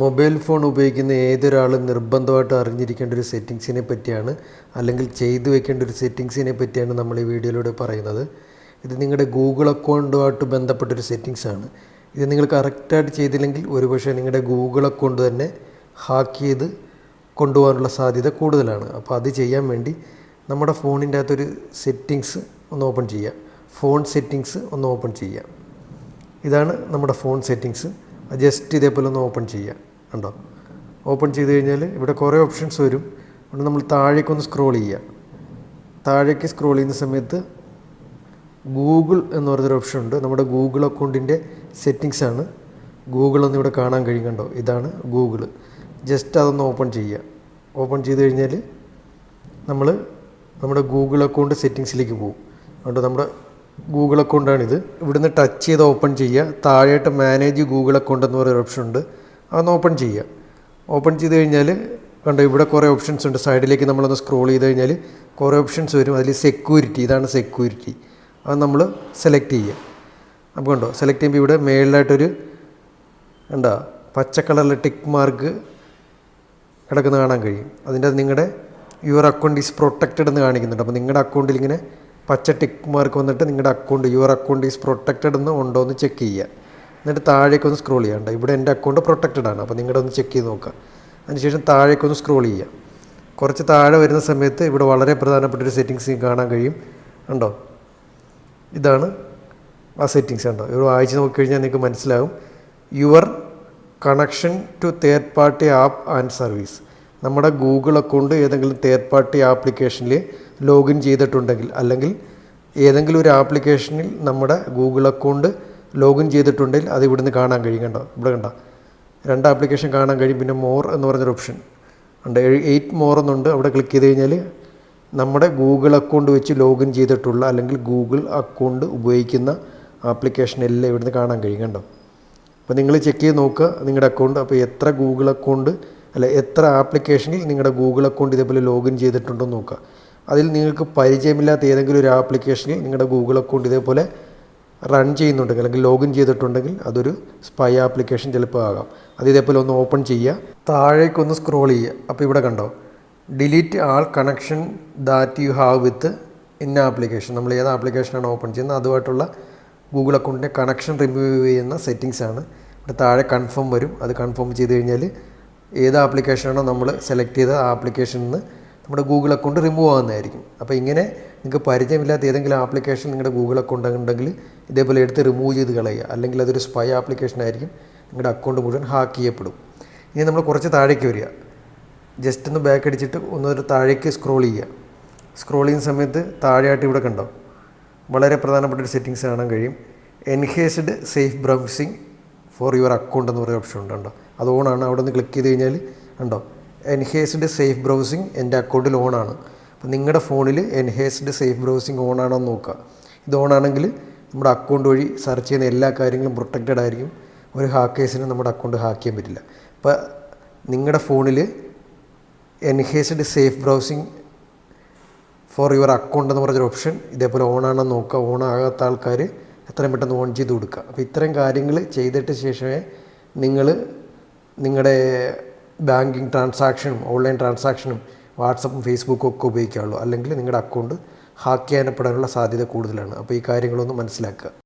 Mobile phone ഉപയോഗിക്കുന്ന ഏതൊരാളും നിർബന്ധമായിട്ട് അറിഞ്ഞിരിക്കേണ്ട ഒരു സെറ്റിങ്സിനെ പറ്റിയാണ് അല്ലെങ്കിൽ ചെയ്തു വെക്കേണ്ട ഒരു സെറ്റിങ്സിനെ പറ്റിയാണ് നമ്മൾ ഈ വീഡിയോയിലൂടെ പറയുന്നത്. ഇത് നിങ്ങളുടെ ഗൂഗിൾ അക്കൗണ്ടുമായിട്ട് ബന്ധപ്പെട്ടൊരു സെറ്റിങ്സ് ആണ് ഇത് നിങ്ങൾ കറക്റ്റായിട്ട് ചെയ്തില്ലെങ്കിൽ ഒരുപക്ഷെ നിങ്ങളുടെ ഗൂഗിൾ അക്കൗണ്ട് തന്നെ ഹാക്ക് ചെയ്ത് കൊണ്ടുപോകാനുള്ള സാധ്യത കൂടുതലാണ്. അപ്പോൾ അത് ചെയ്യാൻ വേണ്ടി നമ്മുടെ ഫോണിന്റെ അകത്തൊരു സെറ്റിങ്സ് ഒന്ന് ഓപ്പൺ ചെയ്യുക. ഫോൺ സെറ്റിങ്സ് ഒന്ന് ഓപ്പൺ ചെയ്യുക. ഇതാണ് നമ്മുടെ ഫോൺ സെറ്റിങ്സ്. ജസ്റ്റ് ഇതേപോലെ ഒന്ന് ഓപ്പൺ ചെയ്യുക കണ്ടോ? ഓപ്പൺ ചെയ്ത് കഴിഞ്ഞാൽ ഇവിടെ കുറേ ഓപ്ഷൻസ് വരും. അതുകൊണ്ട് നമ്മൾ താഴേക്കൊന്ന് സ്ക്രോൾ ചെയ്യുക താഴേക്ക് സ്ക്രോൾ ചെയ്യുന്ന സമയത്ത് ഗൂഗിൾ എന്ന് പറഞ്ഞൊരു ഓപ്ഷൻ ഉണ്ട്. നമ്മുടെ ഗൂഗിൾ അക്കൗണ്ടിന്റെ സെറ്റിങ്സ് ആണ്. ഗൂഗിൾ ഒന്ന് ഇവിടെ കാണാൻ കഴിയും കണ്ടോ? ഇതാണ് ഗൂഗിൾ ജസ്റ്റ് അതൊന്ന് ഓപ്പൺ ചെയ്യുക ഓപ്പൺ ചെയ്ത് കഴിഞ്ഞാൽ നമ്മൾ നമ്മുടെ ഗൂഗിൾ അക്കൗണ്ട് സെറ്റിങ്സിലേക്ക് പോകും. അതുകൊണ്ട് നമ്മുടെ ഗൂഗിൾ അക്കൗണ്ടാണിത് ഇവിടുന്ന് ടച്ച് ചെയ്ത് ഓപ്പൺ ചെയ്യുക. താഴെയായിട്ട് മാനേജ് ഗൂഗിൾ അക്കൗണ്ട് എന്ന് പറയുന്ന ഓപ്ഷൻ ഉണ്ട്. അതൊന്ന് ഓപ്പൺ ചെയ്യുക. ഓപ്പൺ ചെയ്ത് കഴിഞ്ഞാൽ കണ്ടോ ഇവിടെ കുറേ ഓപ്ഷൻസ് ഉണ്ട്. സൈഡിലേക്ക് നമ്മളൊന്ന് സ്ക്രോൾ ചെയ്ത് കഴിഞ്ഞാൽ കുറേ ഓപ്ഷൻസ് വരും. അതിൽ സെക്യൂരിറ്റി ഇതാണ് സെക്യൂരിറ്റി അത് നമ്മൾ സെലക്ട് ചെയ്യുക. അപ്പോൾ കണ്ടോ സെലക്ട് ചെയ്യുമ്പോൾ ഇവിടെ മേളിലായിട്ടൊരു എന്താ പച്ച കളറിലെ ടിക്ക് മാർക്ക് കിടക്കുന്ന കാണാൻ കഴിയും. അതിന്റെ അത് നിങ്ങളുടെ യുവർ അക്കൗണ്ട് ഈസ് പ്രൊട്ടക്റ്റഡ് എന്ന് കാണിക്കുന്നുണ്ട്. അപ്പോൾ നിങ്ങളുടെ അക്കൗണ്ടിൽ ഇങ്ങനെ പച്ച ടിക്ക് മാർക്ക് വന്നിട്ട് നിങ്ങളുടെ account your account is protected എന്ന് ഉണ്ടോ എന്ന് ചെക്ക് ചെയ്യുക എന്നിട്ട് താഴേക്ക് ഒന്ന് സ്ക്രോൾ ചെയ്യാണ്ട് ഇവിടെ എന്റെ അക്കൗണ്ട് പ്രൊട്ടക്റ്റഡ് ആണ്. അപ്പോൾ നിങ്ങളുടെ ഒന്ന് ചെക്ക് ചെയ്ത് നോക്കുക അതിനുശേഷം താഴേക്ക് ഒന്ന് സ്ക്രോൾ ചെയ്യുക കുറച്ച് താഴെ വരുന്ന സമയത്ത് ഇവിടെ വളരെ പ്രധാനപ്പെട്ട ഒരു സെറ്റിങ്സ് കാണാൻ കഴിയും. ഉണ്ടോ ഇതാണ് ആ സെറ്റിങ്സ് ഉണ്ടോ ഇവിടെ വായിച്ച് നോക്കിക്കഴിഞ്ഞാൽ നിങ്ങൾക്ക് മനസ്സിലാവും. Your connection to third party app and service നമ്മുടെ ഗൂഗിൾ അക്കൗണ്ട് ഏതെങ്കിലും തേർഡ് പാർട്ടി ആപ്ലിക്കേഷനിൽ ലോഗിൻ ചെയ്തിട്ടുണ്ടെങ്കിൽ അല്ലെങ്കിൽ ഏതെങ്കിലും ഒരു ആപ്ലിക്കേഷനിൽ നമ്മുടെ ഗൂഗിൾ അക്കൗണ്ട് ലോഗിൻ ചെയ്തിട്ടുണ്ടെങ്കിൽ അത് ഇവിടുന്ന് കാണാൻ കഴിയും കണ്ടോ? ഇവിടെ കണ്ടോ? രണ്ട് ആപ്ലിക്കേഷൻ കാണാൻ കഴിയും പിന്നെ മോർ എന്ന് പറഞ്ഞൊരു ഓപ്ഷൻ ഉണ്ട്. എയ്റ്റ് മോർ എന്നുണ്ട്. അവിടെ ക്ലിക്ക് ചെയ്ത് കഴിഞ്ഞാൽ നമ്മുടെ ഗൂഗിൾ അക്കൗണ്ട് വെച്ച് ലോഗിൻ ചെയ്തിട്ടുള്ള അല്ലെങ്കിൽ ഗൂഗിൾ അക്കൗണ്ട് ഉപയോഗിക്കുന്ന ആപ്ലിക്കേഷൻ എല്ലാം ഇവിടുന്ന് കാണാൻ കഴിയും കണ്ടോ? അപ്പോൾ നിങ്ങൾ ചെക്ക് ചെയ്ത് നോക്കുക നിങ്ങളുടെ അക്കൗണ്ട് അപ്പോൾ എത്ര ഗൂഗിൾ അക്കൗണ്ട് അല്ല എത്ര ആപ്ലിക്കേഷനിൽ നിങ്ങളുടെ ഗൂഗിൾ അക്കൗണ്ട് ഇതേപോലെ ലോഗിൻ ചെയ്തിട്ടുണ്ടോ നോക്കുക. അതിൽ നിങ്ങൾക്ക് പരിചയമില്ലാത്ത ഏതെങ്കിലും ഒരു ആപ്ലിക്കേഷനിൽ നിങ്ങളുടെ ഗൂഗിൾ അക്കൗണ്ട് ഇതേപോലെ റൺ ചെയ്യുന്നുണ്ടെങ്കിൽ അല്ലെങ്കിൽ ലോഗിൻ ചെയ്തിട്ടുണ്ടെങ്കിൽ അതൊരു സ്പൈ ആപ്ലിക്കേഷൻ ചിലപ്പോൾ ആകാം. അത് ഇതേപോലെ ഒന്ന് ഓപ്പൺ ചെയ്യുക. താഴേക്കൊന്ന് സ്ക്രോൾ ചെയ്യുക. അപ്പോൾ ഇവിടെ കണ്ടോ delete all connection that you have with ഇന്ന ആപ്ലിക്കേഷൻ. നമ്മൾ ഏത് ആപ്ലിക്കേഷനാണ് ഓപ്പൺ ചെയ്യുന്നത്? അതുമായിട്ടുള്ള ഗൂഗിൾ അക്കൗണ്ടിന്റെ കണക്ഷൻ റിമൂവ് ചെയ്യുന്ന സെറ്റിങ്സാണ് ഇവിടെ താഴെ കൺഫേം വരും. അത് കൺഫേം ചെയ്ത് കഴിഞ്ഞാൽ ഏത് ആപ്ലിക്കേഷനാണോ നമ്മൾ സെലക്ട് ചെയ്ത ആ ആപ്ലിക്കേഷനിൽ നിന്ന് നമ്മുടെ ഗൂഗിൾ അക്കൗണ്ട് റിമൂവ് ആകുന്നതായിരിക്കും അപ്പോൾ ഇങ്ങനെ നിങ്ങൾക്ക് പരിചയമില്ലാത്ത ഏതെങ്കിലും ആപ്ലിക്കേഷൻ നിങ്ങളുടെ ഗൂഗിൾ അക്കൗണ്ട് ഉണ്ടെങ്കിൽ ഇതേപോലെ എടുത്ത് റിമൂവ് ചെയ്ത് കളയുക. അല്ലെങ്കിൽ അതൊരു സ്പൈ ആപ്ലിക്കേഷൻ ആയിരിക്കും. നിങ്ങളുടെ അക്കൗണ്ട് മുഴുവൻ ഹാക്ക് ചെയ്യപ്പെടും. ഇനി നമ്മൾ കുറച്ച് താഴേക്ക് വരിക. ജസ്റ്റ് ഒന്ന് ബാക്ക് അടിച്ചിട്ട് ഒന്ന് താഴേക്ക് സ്ക്രോൾ ചെയ്യുക. സ്ക്രോൾ ചെയ്യുന്ന സമയത്ത് താഴെയായിട്ട് ഇവിടെ കണ്ടോ? വളരെ പ്രധാനപ്പെട്ട ഒരു സെറ്റിങ്സ് കാണാൻ കഴിയും. Enhanced safe browsing for your account എന്ന് പറയുന്ന ഓപ്ഷൻ ഉണ്ട് കണ്ടോ അത് ഓണാണ്. അവിടെ നിന്ന് ക്ലിക്ക് ചെയ്ത് കഴിഞ്ഞാൽ ഉണ്ടോ എൻഹേസ്ഡ് സേഫ് ബ്രൗസിങ് എന്റെ അക്കൗണ്ടിൽ ഓണാണ്. അപ്പോൾ നിങ്ങളുടെ ഫോണിൽ എൻഹേസ്ഡ് സേഫ് ബ്രൗസിങ് ഓണാണോ എന്ന് നോക്കുക ഇത് ഓണാണെങ്കിൽ നമ്മുടെ അക്കൗണ്ട് വഴി സെർച്ച് ചെയ്യുന്ന എല്ലാ കാര്യങ്ങളും പ്രൊട്ടക്റ്റഡ് ആയിരിക്കും. ഒരു ഹാക്കേഴ്സിനും നമ്മുടെ അക്കൗണ്ട് ഹാക്ക് ചെയ്യാൻ പറ്റില്ല. അപ്പോൾ നിങ്ങളുടെ ഫോണിൽ enhanced safe browsing for your account എന്ന് പറഞ്ഞൊരു ഓപ്ഷൻ ഇതേപോലെ ഓൺ ആണെന്ന് നോക്കുക ഓൺ ആകാത്ത ആൾക്കാർ എത്രയും പെട്ടെന്ന് ഓൺ ചെയ്ത് കൊടുക്കുക അപ്പോൾ ഇത്തരം കാര്യങ്ങൾ ചെയ്തിട്ട് ശേഷമേ നിങ്ങൾ നിങ്ങളുടെ ബാങ്കിങ് ട്രാൻസാക്ഷനും ഓൺലൈൻ ട്രാൻസാക്ഷനും വാട്സപ്പും ഫേസ്ബുക്കും ഒക്കെ ഉപയോഗിക്കാവുള്ളൂ. അല്ലെങ്കിൽ നിങ്ങളുടെ അക്കൗണ്ട് ഹാക്ക് ചെയ്യാനപ്പെടാനുള്ള സാധ്യത കൂടുതലാണ്. അപ്പോൾ ഈ കാര്യങ്ങളൊന്ന് മനസ്സിലാക്കുക.